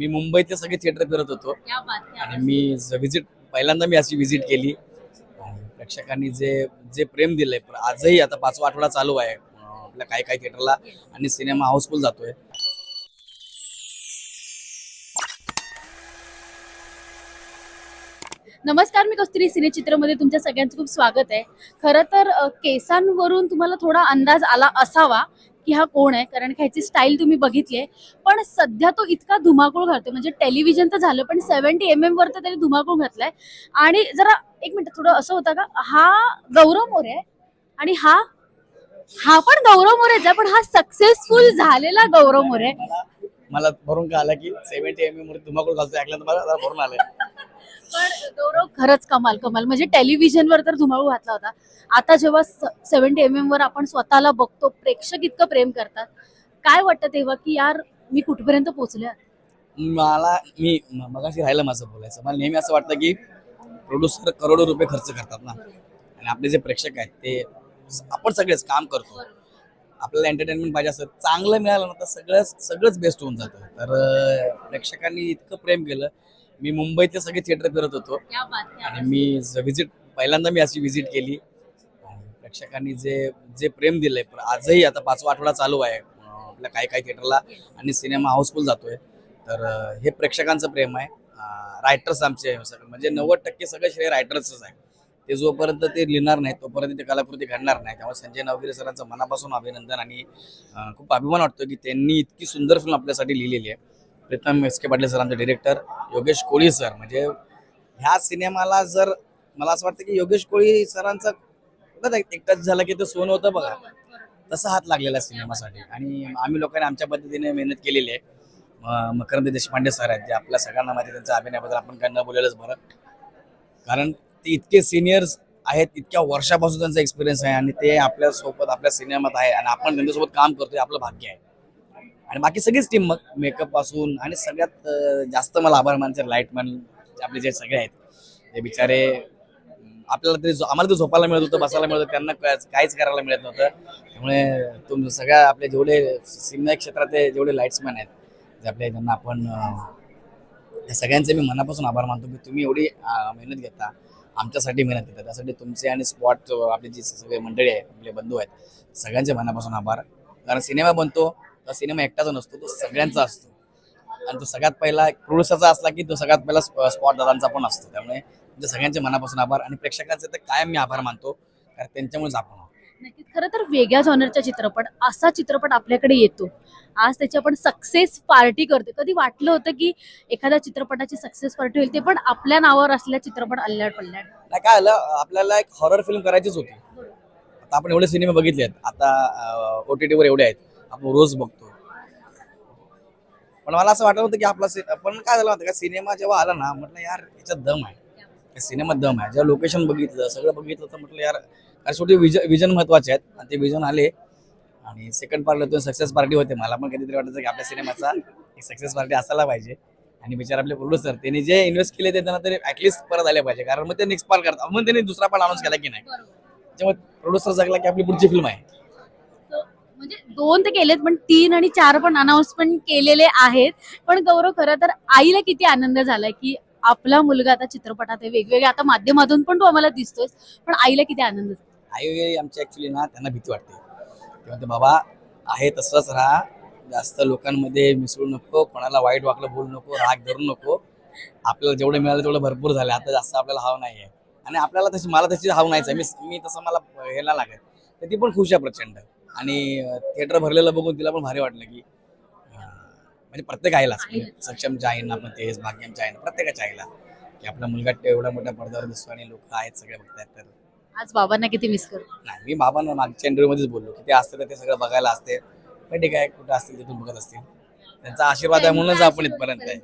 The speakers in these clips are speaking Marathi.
मी मुंबईतले सगळे थिएटर फिरत होतो. आणि मी व्हिजिट पहिल्यांदा मी अशी व्हिजिट केली. प्रेक्षकांनी जे जे प्रेम दिलंय पण आजही आता पाचवा आठवडा चालू आहे. आपल्या काही काही थिएटरला आणि सिनेमा हाऊसफुल जातोय. नमस्कार मी कस्तुरी सिनेचित्रमध्ये तुमच्या सगळ्यांचं खूप स्वागत आहे. खरं तर केसांवरून तुम्हाला थोडा अंदाज आला असावा. की हा कोण आहे? कारण ह्याची स्टाईल तुम्ही बघितली आहे. पण सध्या तो इतका धुमाकूळ घालतोय. म्हणजे टेलिव्हिजन तर झालं पण सेव्हन्टी एम एम वर तर त्याने धुमाकूळ घातलाय. आणि जरा एक मिनिट थोडं असं होतं का? हा गौरव मोरे आहे आणि हा हा पण गौरव मोरेच आहे पण हा सक्सेसफुल झालेला गौरव मोरे. मला भरून का आला की सेव्हन्टी एम एम धुमाकूळ घालतोय? ऐकल्यानंतर मला जरा भरून आलं पण गौरव खरंच कमाल कमाल. म्हणजे टेलिव्हिजनवर तर धुमाळू घातला होता. आता जेव्हा सेव्हन्टी एम एम वर आपण स्वतःला बघतो प्रेक्षक इतकं प्रेम करतात. काय वाटतं तेव्हा की यार मी कुठपर्यंत पोहोचले? मला मी मगाशी राहिलं माझं बोलायचं. मला नेहमी असं वाटतं की प्रोड्युसर करोडो रुपये खर्च करतात ना. आणि आपले जे प्रेक्षक आहेत ते आपण सगळेच काम करतो. आपल्याला एंटरटेनमेंट पाहिजे असं चांगलं मिळालं ना तर सगळंच सगळंच बेस्ट होऊन जातं. तर प्रेक्षकांनी इतकं प्रेम केलं. मी मुंबईतले सगळे थिएटर फिरत होतो. आणि मी व्हिजिट पहिल्यांदा मी अशी व्हिजिट केली. प्रेक्षकांनी जे जे प्रेम दिलंय पण आजही आता पाचवा आठवडा चालू आहे. आपल्या काही काही थिएटरला आणि सिनेमा हाऊसफुल जातोय. तर हे प्रेक्षकांचं प्रेम आहे. रायटर्स आमचे सगळे. म्हणजे नव्वद टक्के सगळं श्रेय रायटर्सच आहे. ते जोपर्यंत ते लिहिणार नाही तोपर्यंत ते कलाकृती घडणार नाही. त्यामुळे संजय नवगिरे सरांचं मनापासून अभिनंदन आणि खूप अभिमान वाटतो की त्यांनी इतकी सुंदर फिल्म आपल्यासाठी लिहिलेली आहे. Pritam S K Patil sir आमचे डिरेक्टर योगेश कोळी सर. म्हणजे ह्या सिनेमाला जर मला असं वाटतं की योगेश कोळी सरांचा एकटाच एक टच झाला की ते सोनं होतं बघा. तसा हात लागलेला आहे सिनेमासाठी. आणि आम्ही लोकांनी आमच्या पद्धतीने मेहनत केलेली आहे. म- मकरंद देशपांडे सर आहेत जे आपल्या सगळ्यांना माहिती त्यांचा अभिनयाबद्दल आपण काय न बरं. कारण ते इतके सिनियर्स आहेत इतक्या वर्षापासून त्यांचा एक्सपिरियन्स आहे आणि ते आपल्यासोबत आपल्या सिनेमात आहे आणि आपण त्यांच्यासोबत काम करतोय आपलं भाग्य आहे. आणि बाकी सगळीच टीम मग मेकअपपासून आणि सगळ्यात जास्त मला आभार मानचे लाईटमॅन आपले जे सगळे आहेत. ते बिचारे आपल्याला तरी झो- आम्हाला तर झोपायला मिळत होतं बसायला मिळत होतं त्यांना काय- काहीच करायला मिळत नव्हतं. त्यामुळे तुम सगळ्या आपले जेवढे सिनेमा क्षेत्रातले जेवढे लाईट्समॅन आहेत जे आपले त्यांना आपण या त्या सगळ्यांचे मी मनापासून आभार मानतो की तुम्ही एवढी मेहनत घेता आमच्यासाठी मेहनत घेता. त्यासाठी तुमचे आणि स्पॉट आपले जे सगळे मंडळी आहेत आपले बंधू आहेत सगळ्यांचे मनापासून आभार. कारण सिनेमा बनतो तर सिनेमा एकटाचा नसतो तो सगळ्यांचा असतो. आणि तो सगळ्यात पहिला प्रोड्युसरचा असला की तो सगळ्यात पहिला स्पॉट दादांचा पण असतो. त्यामुळे तुमच्या सगळ्यांचे मनापासून आभार आणि प्रेक्षकांचे तर कायम मी आभार मानतो कारण त्यांच्यामुळेच आपण. नक्कीच खरं तर वेगळ्या जॉनरचा चित्रपट असा चित्रपट आपल्याकडे येतो. आज त्याची आपण सक्सेस पार्टी करतो कधी वाटलं होतं की एखाद्या चित्रपटाची सक्सेस पार्टी होईल ते पण आपल्या नावावर असलेला चित्रपट अल्ल्याड पल्ल्याड नाही काय आलं आपल्याला एक हॉरर फिल्म करायचीच होती. आता आपण एवढे सिनेमे बघितले आहेत आता ओ टी टीवर एवढे आहेत. आपण रोज बघतो. पण मला असं वाटत होतं की आपला पण काय झालं होतं का? सिनेमा जेव्हा आला ना म्हटलं यार याच्यात दम आहे. सिनेमात दम आहे. जेव्हा लोकेशन बघितलं सगळं बघितलं तर म्हटलं यार कारण शेवटी विजन विजन महत्त्वाचे आहेत. आणि ते विजन आले. आणि सेकंड पार्टला सक्सेस पार्टी होते. मला पण कधीतरी वाटायचं की आपल्या सिनेमाचा एक सक्सेस पार्टी असायला पाहिजे. आणि बिचार आपले प्रोड्युसर त्यांनी जे इन्व्हेस्ट केले ते त्यांना तरी ऍटलिस्ट परत आले पाहिजे. कारण मग ते नेक्स्ट पार्ट करतात. मग त्यांनी दुसरा पार्ट अनाऊन्स केला की नाही. त्यामुळे प्रोड्युसर जगला की आपली पुढची फिल्म आहे. दोन तर केलेत पण तीन आणि चार पण अनाउन्समेंट केलेले आहेत. पण गौरव खरं तर आईला किती आनंद झालाय की आपला मुलगा आता चित्रपटात आहे. वेगवेगळ्या आता माध्यमातून पण तो आम्हाला दिसतोय पण आईला किती आनंद झाला आई वगैरे आमची ऍक्च्युली ना त्यांना भीती वाटते. ते म्हणते बाबा आहे तसंच राहा. जास्त लोकांमध्ये मिसळू नको कोणाला वाईट वाकलं बोलू नको राग धरू नको. आपल्याला जेवढं मिळालं तेवढं भरपूर झालं. आता जास्त आपल्याला हाव नाही आहे आणि आपल्याला तशी मला तशी हाव नाहीच आहे. मी मी तसं मला ह्याला लागेल लागत. तर ती पण खुश आहे प्रचंड. आणि थिएटर भरलेलं बघून तिला पण भारी वाटलं की म्हणजे प्रत्येक आईलाच. म्हणजे सक्षमच्या आईंना पण तेच भाग्यमच्या आईंना प्रत्येकाच्या आईला की आपला मुलगा एवढ्या मोठ्या पडद्यावर दिसतो आणि लोक आहेत सगळे बघतायत तर. आज बाबांना किती मिस करतो नाही मी बाबांना मागच्या इंटरव्ह्यू मध्येच बोललो की ते असते तर ते सगळं बघायला असते. पण ठीक आहे कुठं असतील तिथून बघत असतील. त्यांचा आशीर्वाद आहे म्हणूनच आपण इथपर्यंत आहे.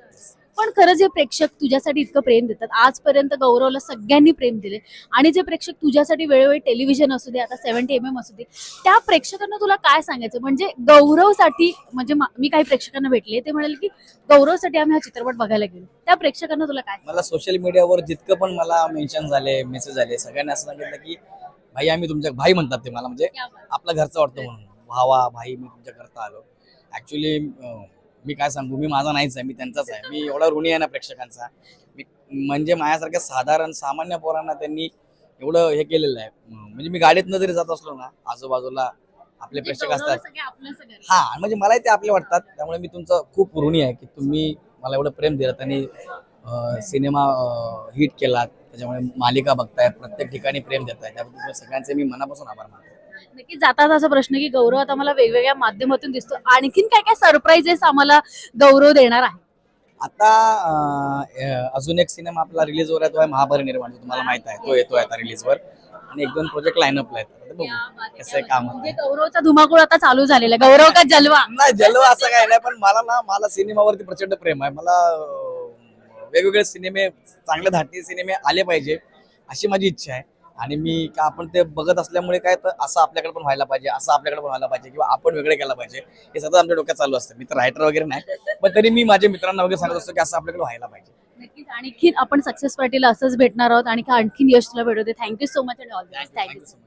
पण खरं जे प्रेक्षक तुझ्यासाठी इतकं प्रेम देतात. आजपर्यंत गौरवला सगळ्यांनी प्रेम दिले आणि जे प्रेक्षक तुझ्यासाठी वेळोवेळी टेलिव्हिजन असू दे आता सेव्हन्टी एम एम असू दे त्या प्रेक्षकांना तुला काय सांगायचं? म्हणजे गौरवसाठी म्हणजे मा- काही प्रेक्षकांना भेटले ते म्हणाले की गौरवसाठी आम्ही हा चित्रपट बघायला गेलो. त्या प्रेक्षकांना तुला काय मला सोशल मीडियावर जितकं पण मला मेन्शन झाले मेसेज आले सगळ्यांनी असं सांगितलं की भाई आम्ही तुमच्या भाई म्हणतात ते मला म्हणजे आपला घरचा वाटतो म्हणून. भावा भाई मी तुमच्या करता आलो ऍक्च्युली मी काय सांगू? मी माझा नाहीच आहे मी त्यांचाच आहे. मी एवढा ऋणी आहे ना प्रेक्षकांचा. मी म्हणजे माझ्यासारख्या साधारण सामान्य पोरांना त्यांनी एवढं हे केलेलं आहे. म्हणजे मी गाडीतनं जरी जात असलो ना आजूबाजूला आपले प्रेक्षक गौरव असतात. हा म्हणजे मलाही ते आपले वाटतात. त्यामुळे मी तुमचं खूप ऋणी आहे की तुम्ही मला एवढं प्रेम दिलं आणि सिनेमा हिट केला त्याच्यामुळे मालिका बघताय प्रत्येक ठिकाणी प्रेम देताय त्याबद्दल तुम्ही सगळ्यांचे मी मनापासून आभार मानतो. नक्की जातात असा प्रश्न की गौरव आता मला वेगवेगळ्या माध्यमातून दिसतो. आणखीन काय काय सरप्राईजेस आम्हाला गौरव देणार आहे? आता अं, अजून एक सिनेमा आपला रिलीज वर आहे तो आहे महापरिनिर्वाण जो तुम्हाला माहीत आहे. तो येतोय आता रिलीज वर. आणि एक दोन प्रोजेक्ट लाईनअपला आहेत आता बघू कसं काम म्हणजे होतं गौरवचा धुमाकूळ आता चालू झालेला आहे. गौरव का जलवा? नाही जलवा असं काय नाही पण मला ना मला सिनेमावरती प्रचंड प्रेम आहे. मला अं, वेगवेगळे सिनेमे चांगले धाटणी सिनेमे आले पाहिजे अशी माझी इच्छा आहे. आणि मी का आपण ते बघत असल्यामुळे काय तर असं आपल्याकडे पण व्हायला पाहिजे असं आपल्याकडे पण व्हायला पाहिजे किंवा आपण वेगळे केला पाहिजे हे सतत आमच्या डोक्यात चालू असतं. मी तर रायटर वगैरे नाही पण तरी मी माझ्या मित्रांना वगैरे सांगत असतो की असं आपल्याकडे व्हायला पाहिजे. नक्कीच. आणखीन आपण सक्सेस पार्टीला असंच भेटणार आहोत आणि आणखीन यश तुला भेटवते thank you so much and all thank you so much